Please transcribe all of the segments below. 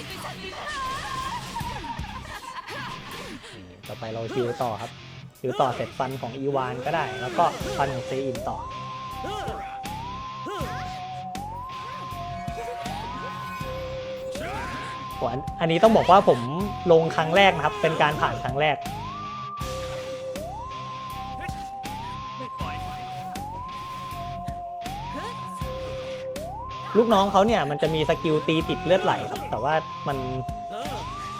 นี่ต่อไปเราชิวต่อครับชิวต่อเสร็จฟันของอีวานก็ได้ แล้วก็ฟันของเซอินต่ออันนี้ต้องบอกว่าผมลงครั้งแรกนะครับ เป็นการผ่านครั้งแรก ลูกน้องเขาเนี่ยมันจะมีสกิลตีติดเลือดไหลครับแต่ว่ามัน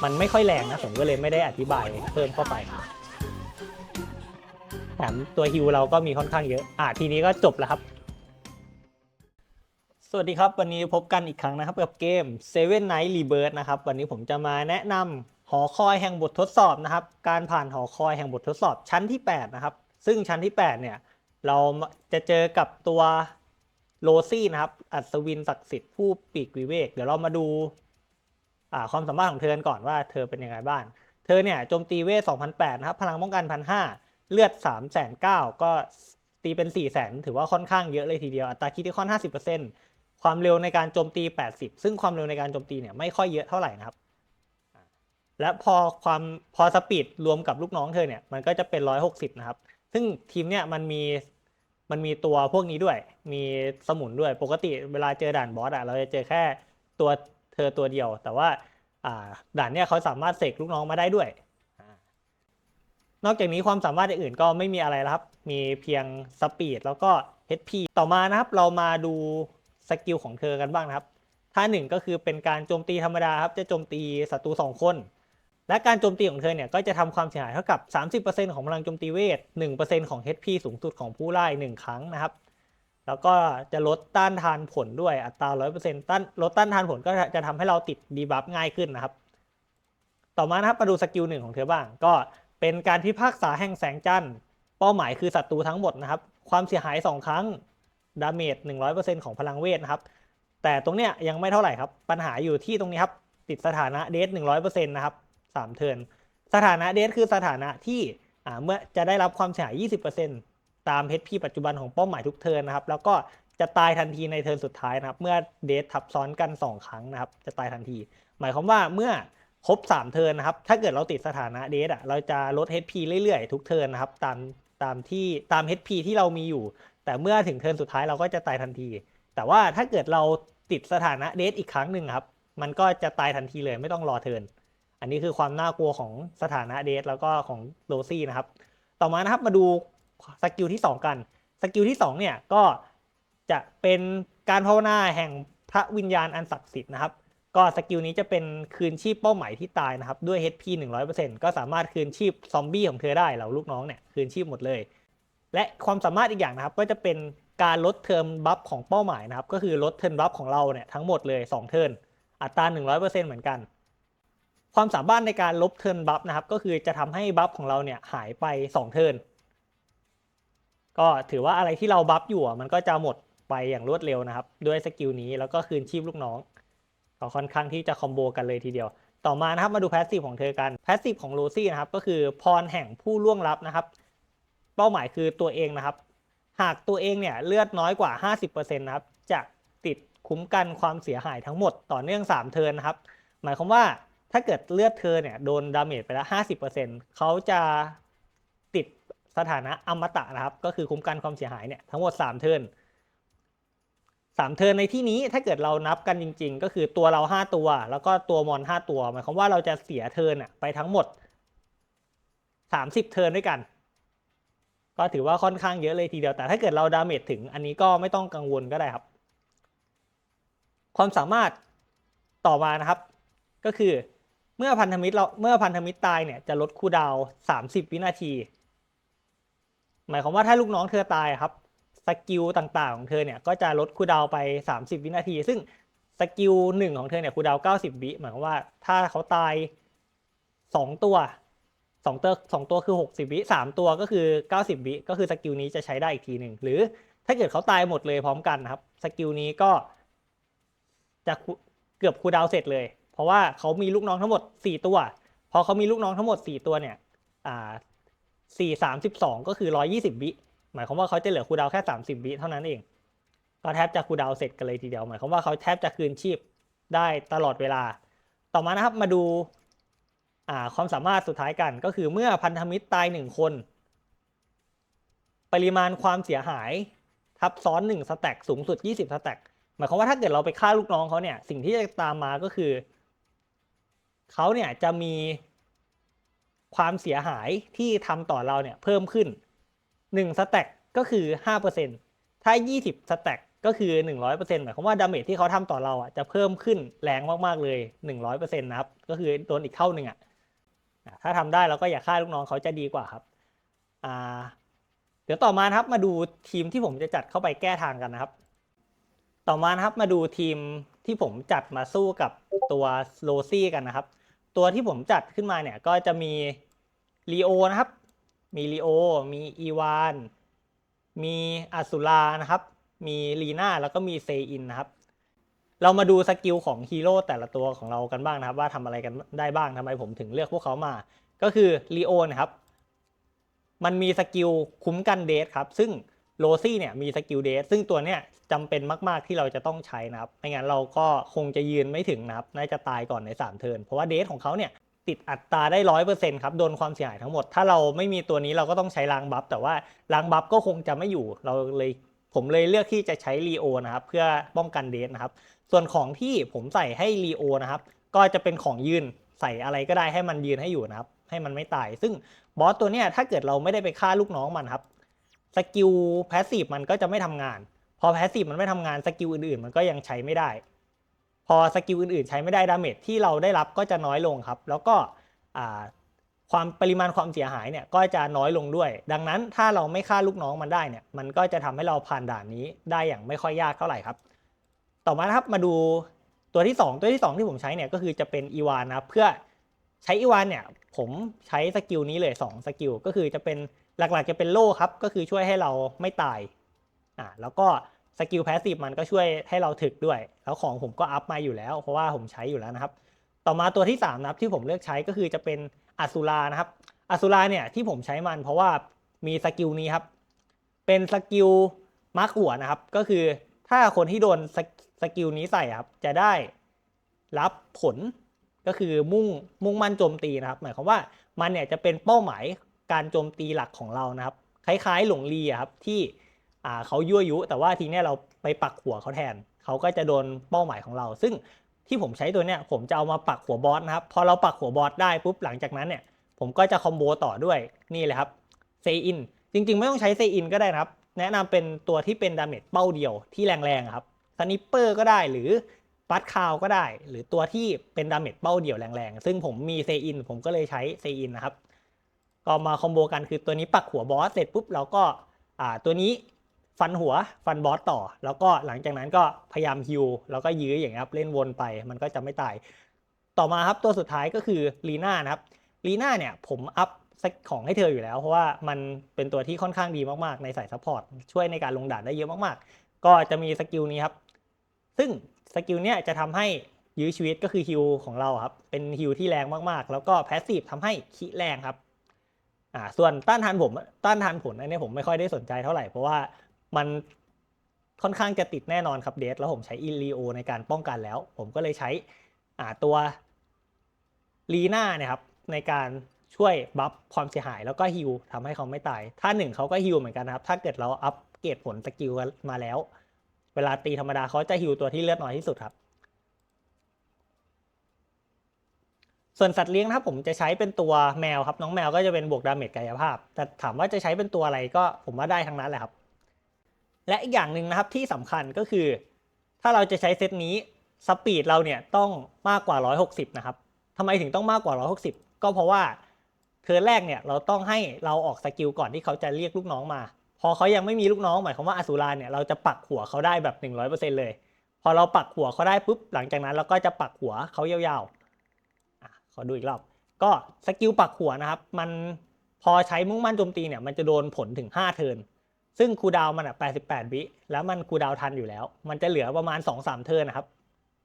มันไม่ค่อยแรงนะผมก็เลยไม่ได้อธิบายเพิ่มเข้าไปแถมตัวฮิวเราก็มีค่อนข้างเยอะ อะทีนี้ก็จบแล้วครับ สวัสดีครับ วันนี้พบกันอีกครั้งนะครับกับเกม Seven Night Rebirth นะครับ วันนี้ผมจะมาแนะนำหอคอยแห่งบททดสอบนะครับ การผ่านหอคอยแห่งบททดสอบชั้นที่ 8 นะครับ ซึ่งชั้นที่ 8 เนี่ย เราจะเจอกับตัว โรซี่นะครับ อัศวินศักดิ์สิทธิ์ผู้ปีกวิเวก เดี๋ยวเรามาดูอ่าความสามารถของเธอกันก่อนว่าเธอเป็นยังไงบ้าง เธอเนี่ยโจมตีเวท2008นะครับ พลังป้องกัน1,500 เลือด3,900ก็ตีเป็น400,000ถือว่าค่อนข้างเยอะเลยทีเดียว อัตราคิดที่ค่อน 50%ความเร็วในการโจมตี 80 ซึ่งความเร็วในการโจมตีเนี่ยไม่ค่อยเยอะเท่าไหร่นะครับ และพอความพอสปีดรวมกับลูกน้องเธอเนี่ยมันก็จะเป็น 160 นะครับ ซึ่งทีมเนี่ยมันมี มันมีตัวพวกนี้ด้วย มีสมุนด้วย ปกติเวลาเจอด่านบอสอะเราจะเจอแค่ตัวเธอตัวเดียว แต่ว่าอ่าด่านเนี่ยเขาสามารถเสกลูกน้องมาได้ด้วย นอกจากนี้ความสามารถอื่นก็ไม่มีอะไรแล้วครับ มีเพียงสปีดแล้วก็ HP ต่อมานะครับ เรามาดูสกิลของเธอกันบ้างนะครับ ท่าหนึ่งก็คือเป็นการโจมตีธรรมดาครับ จะโจมตีศัตรูสองคน และการโจมตีของเธอเนี่ยก็จะทำความเสียหายเท่ากับ 30%ของพลังโจมตีเวท 1%ของ HP สูงสุดของผู้ไล่1ครั้งนะครับ แล้วก็จะลดต้านทานผลด้วยอัตรา 100%ต้านลดต้านทานผลก็จะทำให้เราติดดีบัฟง่ายขึ้นนะครับ ต่อมานะครับมาดูสกิลหนึ่งของเธอบ้าง ก็เป็นการพิพากษาแห่งแสงจันทร์เป้าหมายคือศัตรูทั้งหมดนะครับ ความเสียหาย 2 ครั้งดาเมจ100%ของพลังเวทนะครับ แต่ตรงเนี้ยยังไม่เท่าไหร่ครับ ปัญหาอยู่ที่ตรงนี้ครับ ติดสถานะเดท100%นะครับ 3 เทิร์นสถานะเดทคือสถานะที่อ่าเมื่อจะได้รับความเสียหาย 20%ตาม HP ปัจจุบันของเป้าหมายทุกเทิร์นนะครับ แล้วก็จะตายทันทีในเทิร์นสุดท้ายนะครับ เมื่อเดททับซ้อนกัน 2 ครั้งนะครับ จะตายทันที หมายความว่าเมื่อครบ 3 เทิร์นนะครับ ถ้าเกิดเราติดสถานะเดทอะ เราจะลด HP เรื่อยๆ ทุกเทิร์นนะครับ ตามตามที่ตาม HP ที่เรามีอยู่ แต่เมื่อถึงเทิร์นสุดท้ายเราก็จะตายทันที แต่ว่าถ้าเกิดเราติดสถานะเดทอีกครั้งหนึ่งครับ มันก็จะตายทันทีเลยไม่ต้องรอเทิร์น อันนี้คือความน่ากลัวของสถานะเดทแล้วก็ของโรซี่นะครับ ต่อมานะครับมาดูสกิลที่ 2 กันสกิลที่2เนี่ยก็จะเป็นการภาวนาแห่งพระวิญญาณอันศักดิ์สิทธิ์นะครับ ก็สกิลนี้จะเป็นคืนชีพเป้าหมายที่ตายนะครับ ด้วย HP 100%ก็สามารถคืนชีพซอมบี้ของเธอได้เหล่าลูกน้องเนี่ยคืนชีพหมดเลย และความสามารถอีกอย่างนะครับ ก็จะเป็นการลดเทอมบัฟของเป้าหมายนะครับ ก็คือลดเทิร์นบัฟของเราเนี่ยทั้งหมดเลย 2 เทิร์นอัตรา 100%เหมือนกัน ความสามารถในการลบเทิร์นบัฟนะครับ ก็คือจะทำให้บัฟของเราเนี่ยหายไป 2 เทิร์นก็ถือว่าอะไรที่เราบัฟอยู่มันก็จะหมดไปอย่างรวดเร็วนะครับ ด้วยสกิลนี้แล้วก็คืนชีพลูกน้องก็ค่อนข้างที่จะคอมโบกันเลยทีเดียว ต่อมานะครับมาดูแพสซีฟของเธอกันแพสซีฟของโรซี่นะครับก็คือพรแห่งผู้ล่วงลับนะครับ เป้าหมายคือตัวเองนะครับ หากตัวเองเนี่ยเลือดน้อยกว่า 50%นะครับจะติดคุ้มกันความเสียหายทั้งหมดต่อเนื่อง 3 เทิร์นนะครับ หมายความว่า ถ้าเกิดเลือดเธอเนี่ยโดนดาเมจไปแล้ว50%เปอร์เซ็นต์เขาจะติดสถานะอมตะนะครับ ก็คือคุ้มกันความเสียหายเนี่ยทั้งหมด3เทิร์นสามเทิร์นในที่นี้ถ้าเกิดเรานับกันจริง ๆ ก็คือตัวเรา5ตัว แล้วก็ตัวมอน5ตัวหมายความว่าเราจะเสียเทิร์นอะไปทั้งหมด30เทิร์นด้วยกัน ก็ถือว่าค่อนข้างเยอะเลยทีเดียวแต่ถ้าเกิดเราดาเมจถึงอันนี้ก็ไม่ต้องกังวลก็ได้ครับ ความสามารถต่อมานะครับ ก็คือ เมื่อพันธมิตรเราเมื่อพันธมิตรตายเนี่ยจะลดคูดาวน์30วินาที หมายความว่าถ้าลูกน้องเธอตายครับสกิลต่างๆของเธอเนี่ยก็จะลดคูดาวไป 30 วินาที ซึ่งสกิลหนึ่งของเธอเนี่ยคูดาว90 วิหมายความว่าถ้าเขาตาย 2 ตัวสองตัวสองตัวคือ 60 วิสามตัวก็คือ 90 วิก็คือสกิลนี้จะใช้ได้อีกทีหนึ่งหรือถ้าเกิดเขาตายหมดเลยพร้อมกันนะครับสกิลนี้ก็จะเกือบคูดาวเสร็จเลย เพราะว่าเขามีลูกน้องทั้งหมด 4 ตัว พอเขามีลูกน้องทั้งหมด 4 ตัวเนี่ยอ่าสี่สามสิบสองก็คือ120วิ หมายความว่าเขาจะเหลือคูดาวแค่30วิเท่านั้นเอง ก็แทบจะคูดาวเสร็จกันเลยทีเดียว หมายความว่าเขาแทบจะคืนชีพได้ตลอดเวลา ต่อมานะครับมาดูอ่าความสามารถสุดท้ายกัน ก็คือเมื่อพันธมิตรตายหนึ่งคน ปริมาณความเสียหายทับซ้อน1สแต็กสูงสุด20สแต็กหมายความว่าถ้าเกิดเราไปฆ่าลูกน้องเขาเนี่ย สิ่งที่จะตามมาก็คือ เขาเนี่ยจะมีความเสียหายที่ทำต่อเราเนี่ยเพิ่มขึ้น1สแต็กก็คือ 5%ถ้า 20สแต็กก็คือ 100%หมายความว่าดาเมจที่เขาทำต่อเราอะจะเพิ่มขึ้นแรงมากๆเลย 100%นะครับ ก็คือโดนอีกเท่าหนึ่งอะถ้าทำได้เราก็อย่าฆ่าลูกน้องเขาจะดีกว่าครับอ่าเดี๋ยวต่อมาครับมาดูทีมที่ผมจะจัดเข้าไปแก้ทางกันนะครับ ต่อมาครับมาดูทีม ที่ผมจัดมาสู้กับตัวโรซี่กันนะครับ ตัวที่ผมจัดขึ้นมาเนี่ยก็จะมีลีโอนะครับ มีลีโอ มีอีวาน มีอสุรานะครับ มีลีน่าแล้วก็มีเซอินนะครับ เรามาดูสกิลของฮีโร่แต่ละตัวของเรากันบ้างนะครับ ว่าทำอะไรกันได้บ้างทำไมผมถึงเลือกพวกเขามา ก็คือลีโอนะครับ มันมีสกิลคุ้มกันเดทครับ ซึ่ง โรซี่เนี่ยมีสกิลเดทซึ่งตัวเนี้ยจำเป็นมาก ๆ ที่เราจะต้องใช้นะครับ ไม่งั้นเราก็คงจะยืนไม่ถึงนะครับ น่าจะตายก่อนใน 3 เทิร์น เพราะว่าเดทของเขาเนี่ยติดอัตราได้ร้อยเปอร์เซ็นต์ครับ โดนความเสียหายทั้งหมด ถ้าเราไม่มีตัวนี้เราก็ต้องใช้ล้างบัฟ แต่ว่าล้างบัฟก็คงจะไม่อยู่ เราเลยผมเลยเลือกที่จะใช้รีโอนะครับ เพื่อป้องกันเดทนะครับ ส่วนของที่ผมใส่ให้รีโอนะครับ ก็จะเป็นของยืนใส่อะไรก็ได้ให้มันยืนให้อยู่นะครับ ให้มันไม่ตาย ซึ่งบอสตัวเนี้ยถ้าเกิดเราไม่ได้ไปฆ่าลูกน้องมันครับ สกิลแพสซีฟมันก็จะไม่ทำงาน พอแพสซีฟมันไม่ทำงานสกิลอื่นๆ มันก็ยังใช้ไม่ได้ พอสกิลอื่นๆ ใช้ไม่ได้ดาเมจที่เราได้รับก็จะน้อยลงครับ แล้วก็ความปริมาณความเสียหายเนี่ยก็จะน้อยลงด้วย ดังนั้นถ้าเราไม่ฆ่าลูกน้องมันได้เนี่ยมันก็จะทำให้เราผ่านด่านนี้ได้อย่างไม่ค่อยยากเท่าไหร่ครับ ต่อมาครับมาดูตัวที่ 2 ตัวที่ 2 ที่ผมใช้เนี่ยก็คือจะเป็นอีวานนะเพื่อใช้อีวานเนี่ยผมใช้สกิลนี้เลย2สกิลก็คือจะเป็น หลักๆจะเป็นโล่ครับ ก็คือช่วยให้เราไม่ตายอ่าแล้วก็สกิลแพสซีฟมันก็ช่วยให้เราถึกด้วย แล้วของผมก็อัพมาอยู่แล้ว เพราะว่าผมใช้อยู่แล้วนะครับ ต่อมาตัวที่3นะครับที่ผมเลือกใช้ก็คือจะเป็นอสุรานะครับอสุราเนี่ยที่ผมใช้มันเพราะว่ามีสกิลนี้ครับ เป็นสกิลมาร์คหัวนะครับ ก็คือถ้าคนที่โดนสสกิลนี้ใส่ครับ จะได้รับผลก็คือมุ่งมุ่งมั่นโจมตีนะครับ หมายความว่ามันเนี่ยจะเป็นเป้าหมาย การโจมตีหลักของเรานะครับ คล้ายๆ หลงลีอะครับที่เขายั่วยุ แต่ว่าทีนี้เราไปปักหัวเขาแทน เขาก็จะโดนเป้าหมายของเรา ซึ่งที่ผมใช้ตัวเนี้ยผมจะเอามาปักหัวบอสนะครับพอเราปักหัวบอสได้ปุ๊บหลังจากนั้นเนี่ยผมก็จะคอมโบต่อด้วยนี่เลยครับเซอินจริงๆ ไม่ต้องใช้เซอินก็ได้นะครับ แนะนำเป็นตัวที่เป็นดาเมจเป้าเดียวที่แรงๆครับสนิปเปอร์ก็ได้หรือปัดคาวก็ได้ หรือตัวที่เป็นดาเมจเป้าเดี่ยวแรงๆ ซึ่งผมมีเซอินผมก็เลยใช้เซอินนะครับ ก็มาคอมโบกันคือตัวนี้ปักหัวบอสเสร็จปุ๊บเราก็อ่าตัวนี้ฟันหัวฟันบอสต่อ แล้วก็หลังจากนั้นก็พยายามฮิวแล้วก็ยื้ออย่างเงี้ยครับเล่นวนไปมันก็จะไม่ตาย ต่อมาครับตัวสุดท้ายก็คือลีน่านะครับลีน่าเนี่ยผมอัพของให้เธออยู่แล้ว เพราะว่ามันเป็นตัวที่ค่อนข้างดีมากๆ ในสายซัพพอร์ตช่วยในการลงด่านได้เยอะมากๆ ก็จะมีสกิลนี้ครับ ซึ่งสกิลเนี้ยจะทำให้ยื้อชีวิตก็คือฮิวของเราครับเป็นฮิวที่แรงมากๆ แล้วก็แพสซีฟทำให้คิแรงครับ อ่าส่วนต้านทานผมต้านทานผลอันนี้ผมไม่ค่อยได้สนใจเท่าไหร่ เพราะว่ามันค่อนข้างจะติดแน่นอนครับเดทแล้วผมใช้อิลีโอในการป้องกันแล้ว ผมก็เลยใช้อ่าตัวลีน่านี่ยครับในการช่วยบัฟความเสียหายแล้วก็ฮิวทำให้เขาไม่ตาย ถ้าหนึ่งเขาก็ฮิวเหมือนกันครับ ถ้าเกิดเราอัปเกรดผลสกิลมาแล้ว เวลาตีธรรมดาเขาจะฮิวตัวที่เลือดน้อยที่สุดครับ ส่วนสัตว์เลี้ยงนะครับผมจะใช้เป็นตัวแมวครับ น้องแมวก็จะเป็นบวกดาเมจกายภาพ แต่ถามว่าจะใช้เป็นตัวอะไรก็ผมว่าได้ทั้งนั้นแหละครับ และอีกอย่างหนึ่งนะครับที่สำคัญก็คือ ถ้าเราจะใช้เซตนี้สปีดเราเนี่ยต้องมากกว่า 160 นะครับทำไมถึงต้องมากกว่า 160 ก็เพราะว่าเทิร์นแรกเนี่ยเราต้องให้เราออกสกิลก่อนที่เขาจะเรียกลูกน้องมา พอเขายังไม่มีลูกน้องหมายความว่าอสูราเนี่ยเราจะปักหัวเขาได้แบบ 100%เลย พอเราปักหัวเขาได้ปุ๊บหลังจากนั้นเราก็จะปักหัวเขายาวๆ ขอดูอีกรอบ ก็สกิลปักหัวนะครับ มันพอใช้มุ่งมั่นโจมตีเนี่ย มันจะโดนผลถึง 5 เทิร์น ซึ่งคูดาวมันอะ 88 วิ แล้วมันคูดาวทันอยู่แล้ว มันจะเหลือประมาณ 2-3 เทิร์นนะครับ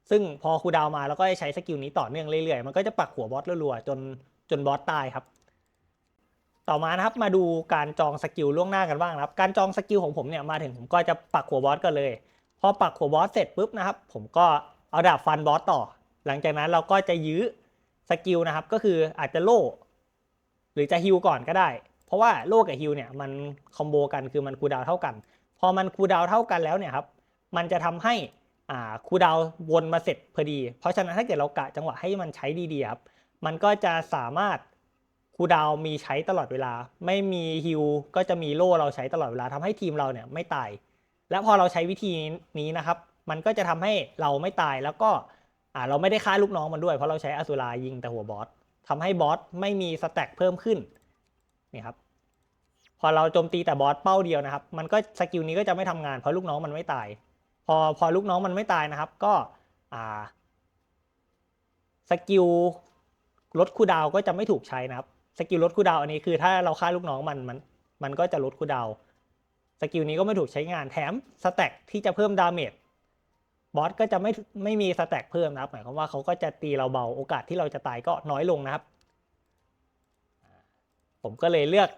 ซึ่งพอคูดาวมาแล้วก็ใช้สกิลนี้ต่อเนื่องเรื่อยๆ มันก็จะปักหัวบอสรัวๆ จนจนบอสตายครับ ต่อมานะครับ มาดูการจองสกิลล่วงหน้ากันบ้างครับ การจองสกิลของผมเนี่ย มาถึงผมก็จะปักหัวบอสกันเลย พอปักหัวบอสเสร็จปุ๊บนะครับ ผมก็เอาดาบฟันบอสต่อ หลังจากนั้นเราก็จะยื้อ สกิลนะครับก็คืออาจจะโล่ หรือจะฮิลก่อนก็ได้ เพราะว่าโล่กับฮิลเนี่ยมันคอมโบกันคือมันคูดาวเท่ากัน พอมันคูดาวเท่ากันแล้วเนี่ยครับมันจะทำให้อ่าคูดาววนมาเสร็จพอดี เพราะฉะนั้นถ้าเกิดเรากะจังหวะให้มันใช้ดีๆครับมันก็จะสามารถคูดาวมีใช้ตลอดเวลา ไม่มีฮิลก็จะมีโล่เราใช้ตลอดเวลาทำให้ทีมเราเนี่ยไม่ตาย และพอเราใช้วิธีนี้นะครับ มันก็จะทำให้เราไม่ตายแล้วก็ อ่าเราไม่ได้ฆ่าลูกน้องมันด้วยเพราะเราใช้อสุรายิงแต่หัวบอสทำให้บอสไม่มีสแต็กเพิ่มขึ้นนี่ครับพอเราโจมตีแต่บอสเป้าเดียวนะครับ มันก็สกิลนี้ก็จะไม่ทำงานเพราะลูกน้องมันไม่ตาย พอพอลูกน้องมันไม่ตายนะครับ ก็อ่าสกิลลดคูดาวก็จะไม่ถูกใช้นะครับสกิลลดคูดาวอันนี้คือถ้าเราฆ่าลูกน้องมันมันมันก็จะลดคูดาวสกิลนี้ก็ไม่ถูกใช้งานแถมสแต็กที่จะเพิ่มดาเมจ บอสก็จะไม่ไม่มีสแต็กเพิ่มนะครับหมายความว่าเขาก็จะตีเราเบาโอกาสที่เราจะตายก็น้อยลงนะครับ ผมก็เลยเลือก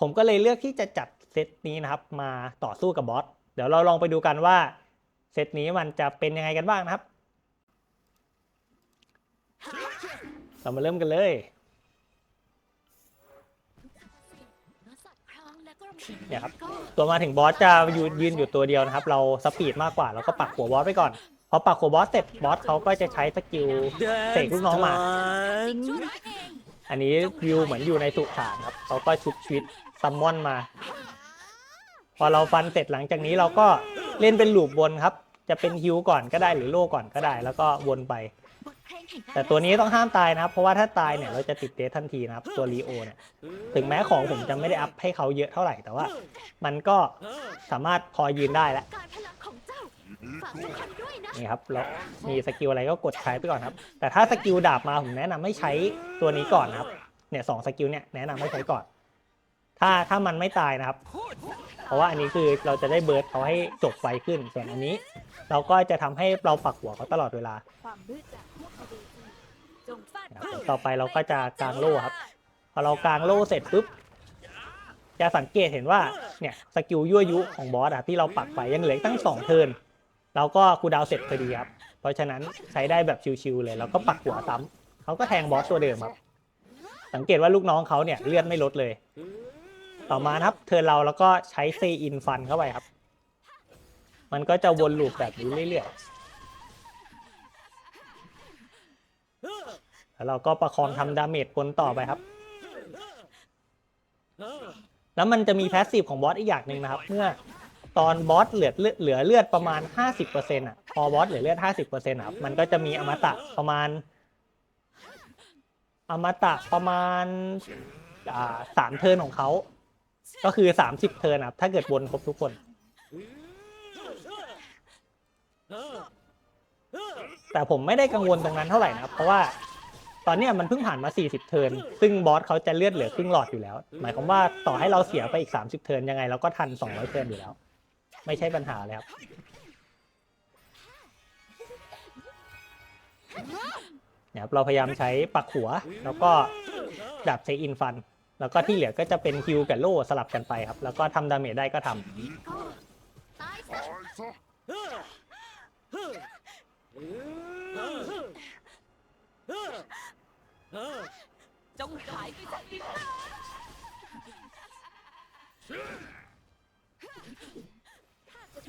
ผมก็เลยเลือกที่จะจัดเซตนี้นะครับ มาต่อสู้กับบอสเดี๋ยวเราลองไปดูกันว่าเซตนี้มันจะเป็นยังไงกันบ้างนะครับ เรามาเริ่มกันเลย เนี่ยครับตัวมาถึงบอสจะยืนยืนอยู่ตัวเดียวนะครับ เราสปีดมากกว่าเราก็ปักหัวบอสไปก่อนพอปักหัวบอสเสร็จบอสเขาก็จะใช้สกิลเสกลูกน้องมา อันนี้วิวเหมือนอยู่ในสุสานครับเขาก็ชุบชีวิตซัมมอนมา พอเราฟันเสร็จหลังจากนี้เราก็เล่นเป็นลูปวนครับ จะเป็นฮิวก่อนก็ได้หรือโล่ก่อนก็ได้ แล้วก็วนไป แต่ตัวนี้ต้องห้ามตายนะครับ เพราะว่าถ้าตายเนี่ยเราจะติดเดททันทีนะครับ ตัวรีโอเนี่ย ถึงแม้ของผมจะไม่ได้อัพให้เขาเยอะเท่าไหร่แต่ว่า มันก็สามารถพอยืนได้แล้วการพลังของเจ้าฝากทุกคนด้วยนะนี่ครับแล้วมีสกิลอะไรก็กดใช้ไปก่อนครับ แต่ถ้าสกิลดาบมาผมแนะนำให้ใช้ตัวนี้ก่อนนะครับ เนี่ยสองสกิลเนี่ยแนะนำให้ใช้ก่อน ถ้าถ้ามันไม่ตายนะครับ เพราะว่าอันนี้คือเราจะได้เบิร์ดเขาให้จบไวขึ้น ส่วนอันนี้ เราก็จะทำให้เราปักหัวเขาตลอดเวลา นะครับต่อไปเราก็จะกางโล่ครับ พอเรากางโล่เสร็จปุ๊บ จะสังเกตเห็นว่า เนี่ยสกิลยั่วยุของบอสอะที่เราปักไปยังเหลืออกตั้งสองเทิร์นเราก็คูลดาวน์เสร็จพอดีครับ เพราะฉะนั้นใช้ได้แบบชิวๆเลย แล้วก็ปักหัวซ้ำเขาก็แทงบอสตัวเดิมครับ สังเกตว่าลูกน้องเขาเนี่ยเลือดไม่ลดเลย ต่อมานะครับ เทิร์นเราแล้วก็ใช้เซอินฟันเข้าไปครับ มันก็จะวนลูปแบบนี้เรื่อยๆ แล้วเราก็ประคองทำดาเมจบนต่อไปครับ แล้วมันจะมีแพสซีฟของบอสอีกอย่างหนึ่งนะครับ เมื่อตอนบอสเหลือเลือดเหลือเลือดประมาณ 50%อะ พอบอสเหลือเลือด 50%อะครับ มันก็จะมีอมตะประมาณ อมตะประมาณอ่าสามเทิร์นของเขา ก็คือ 30 เทิร์นครับ ถ้าเกิดวนครบทุกคนแต่ผมไม่ได้กังวลตรงนั้นเท่าไหร่นะครับ เพราะว่า ตอนเนี้ยมันเพิ่งผ่านมา 40 เทิร์นซึ่งบอสเขาจะเลือดเหลือครึ่งหลอดอยู่แล้ว หมายความว่าต่อให้เราเสียไปอีก 30 เทิร์นยังไงเราก็ทัน 200 เทิร์นอยู่แล้ว ไม่ใช่ปัญหาเลยครับเนี่ยครับเราพยายามใช้ปักหัว แล้วก็ดับเซอินฟัน แล้วก็ที่เหลือก็จะเป็นคิวกับโล่สลับกันไปครับ แล้วก็ทำดาเมจได้ก็ทำ ก็ตายซะ จ งหายไปจากที่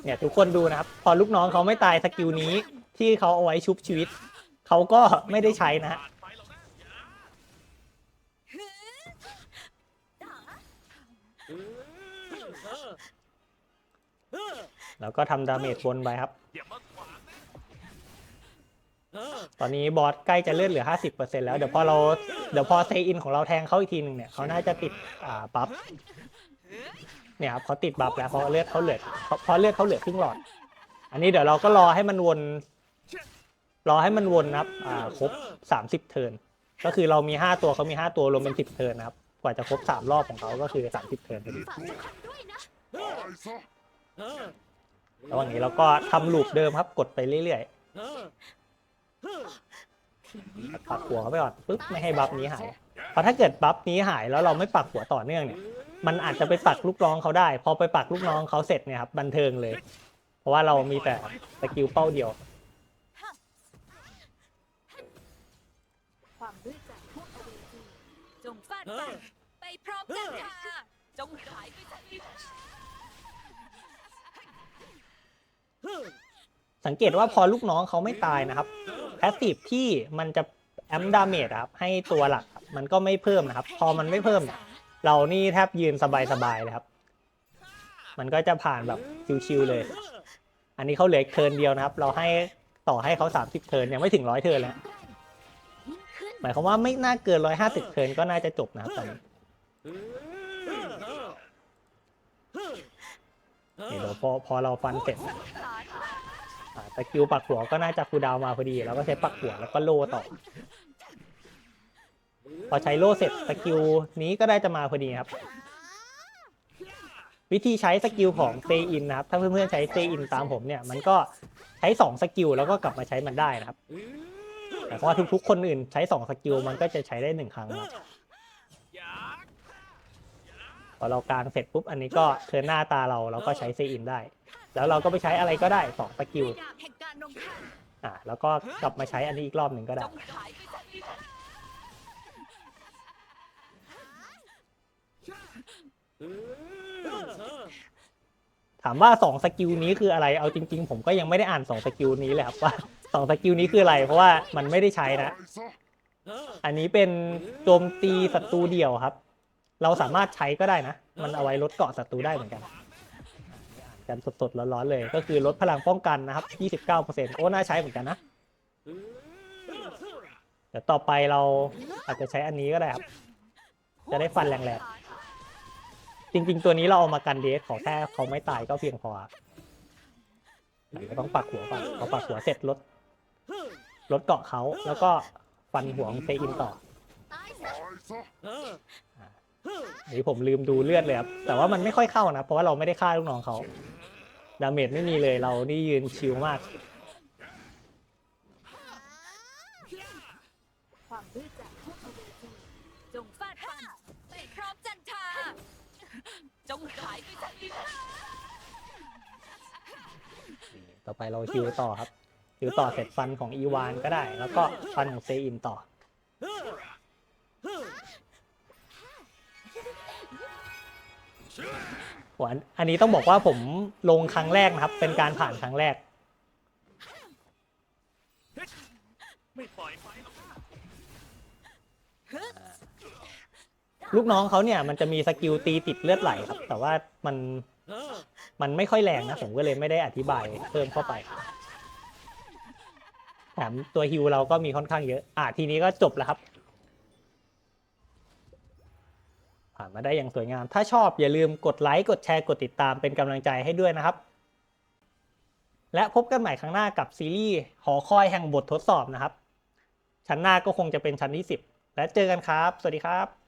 เนี่ยทุกคนดูนะครับ พอลูกน้องเขาไม่ตายสกิลนี้ ที่เขาเอาไว้ชุบชีวิต เขาก็ไม่ได้ใช้นะฮะแล้วก็ทำดาเมจบนไปครับ ตอนนี้บอสใกล้จะเลือดเหลือ 50%แล้ว เดี๋ยวพอเรา เดี๋ยวพอเซอินของเราแทงเขาอีกทีหนึ่งเนี่ยเขาน่าจะติดอ่าบัฟ เนี่ยครับเขาติดบัฟแล้วเพราะเลือดเขาเหลือเพราะเลือดเขาเหลือครึ่งหลอด อันนี้เดี๋ยวเราก็รอให้มันวน รอให้มันวนนะครับ อ่า ครบ 30 เทิร์น ก็คือเรามี 5 ตัวเขามี 5 ตัวรวมเป็น 10 เทิร์นนะครับ กว่าจะครบ 3 รอบของเขาก็คือ 30 เทิร์นพอดีฝากทุกคนด้วยนะระหว่างนี้เราก็ทำลูปเดิมครับ กดไปเรื่อยๆ ปักหัวเขาไปก่อนปุ๊บไม่ให้บัฟนี้หายเพราะถ้าเกิดบัฟนี้หายแล้วเราไม่ปักหัวต่อเนื่องเนี่ย มันอาจจะไปปักลูกน้องเขาได้ พอไปปักลูกน้องเขาเสร็จเนี่ยครับบันเทิงเลย เพราะว่าเรามีแต่สกิลเป้าเดียวความด้จพกจงฟาดฟัไปพร้อมกันค่ะจงหายไปจากสังเกตว่าพอลูกน้องเขาไม่ตายนะครับ พสซีฟที่มันจะแอมดาเมจครับให้ตัวหลักครับมันก็ไม่เพิ่มนะครับ พอมันไม่เพิ่มเนี่ยเรานี่แทบยืนสบายๆเลยครับ มันก็จะผ่านแบบชิวๆเลย อันนี้เขาเหลือเทิร์นเดียวนะครับ เราให้ต่อให้เขา 30 เทิร์นยังไม่ถึงร้อยเทิร์นแล้วหมายความว่าไม่น่าเกิน150เทิร์นก็น่าจะจบนะครับตอนนี้เดี๋ยวพอพอเราฟันเสร็จ่าสกิลปักหัวก็น่าจะคูดาวมาพอดี แล้วก็ใช้ปักหัวแล้วก็โล่ต่อ พอใช้โล่เสร็จสกิลนี้ก็ได้จะมาพอดีครับ วิธีใช้สกิลของเซอินนะครับ ถ้าเพื่อนๆใช้เซอินตามผมเนี่ย มันก็ใช้ 2 สกิลแล้วก็กลับมาใช้มันได้นะครับ แต่ว่าทุกๆ คนอื่นใช้ 2 สกิลมันก็จะใช้ได้ 1 ครั้งนะครับพอเรากลางเสร็จปุ๊บอันนี้ก็เทินหน้าตาเราเราก็ใช้เซอินได้ แล้วเราก็ไปใช้อะไรก็ได้สกิลดาบแห่งการลอ่าแล้วก็กลับมาใช้อันนี้อีกรอบหนึ่งก็ได้ ถามว่า2สกิลนี้คืออะไรเอาจริง ๆ ผมก็ยังไม่ได้อ่าน2สกิลนี้เลยครับว่า2สกิลนี้คืออะไร เพราะว่ามันไม่ได้ใช้นะอันนี้เป็นโจมตีศัตรูเดี่ยวครับ เราสามารถใช้ก็ได้นะ มันเอาไว้ลดเกาะศัตรูได้เหมือนกัน กันสดๆ ร้อนๆเลย ก็คือลดพลังป้องกันนะครับ 29%โอ้ น่าใช้เหมือนกันนะ เดี๋ยวต่อไปเราอาจจะใช้อันนี้ก็ได้ครับ จะได้ฟันแรงๆ จริงๆ ตัวนี้เราเอามากันเดสขอแค่เขาไม่ตายก็เพียงพอครับเราต้องปักหัวก่อนพอปักหัวเสร็จลดลดเกาะเขาแล้วก็ฟันหัวของเซอินต่อนนี้ผมลืมดูเลือดเลยครับ แต่ว่ามันไม่ค่อยเข้านะ เพราะว่าเราไม่ได้ฆ่าลูกน้องเขา ดาเมจไม่มีเลยเรานี่ยืนชิลมาก ความมืดจากพวกอเวจีจงฟาดฟันไปพร้อมจันทราจงหายไปจากที่ต่อไปเราฮิวต่อครับฮิวต่อเสร็จฟันของอีวานก็ได้ แล้วก็ฟันของเซอินต่อ อันอันนี้ต้องบอกว่าผมลงครั้งแรกนะครับ เป็นการผ่านครั้งแรกลูกน้องเขาเนี่ยมันจะมีสกิลตีติดเลือดไหลครับ แต่ว่ามันมันไม่ค่อยแรงนะ ผมก็เลยไม่ได้อธิบายเพิ่มเข้าไปแถมตัวฮิวเราก็มีค่อนข้างเยอะ อะทีนี้ก็จบแล้วครับ ผ่านมาได้อย่างสวยงาม ถ้าชอบอย่าลืมกดไลค์กดแชร์กดติดตามเป็นกำลังใจให้ด้วยนะครับ และพบกันใหม่ครั้งหน้ากับซีรีส์หอคอยแห่งบททดสอบนะครับ ชั้นหน้าก็คงจะเป็นชั้นที่ 10 และเจอกันครับ สวัสดีครับ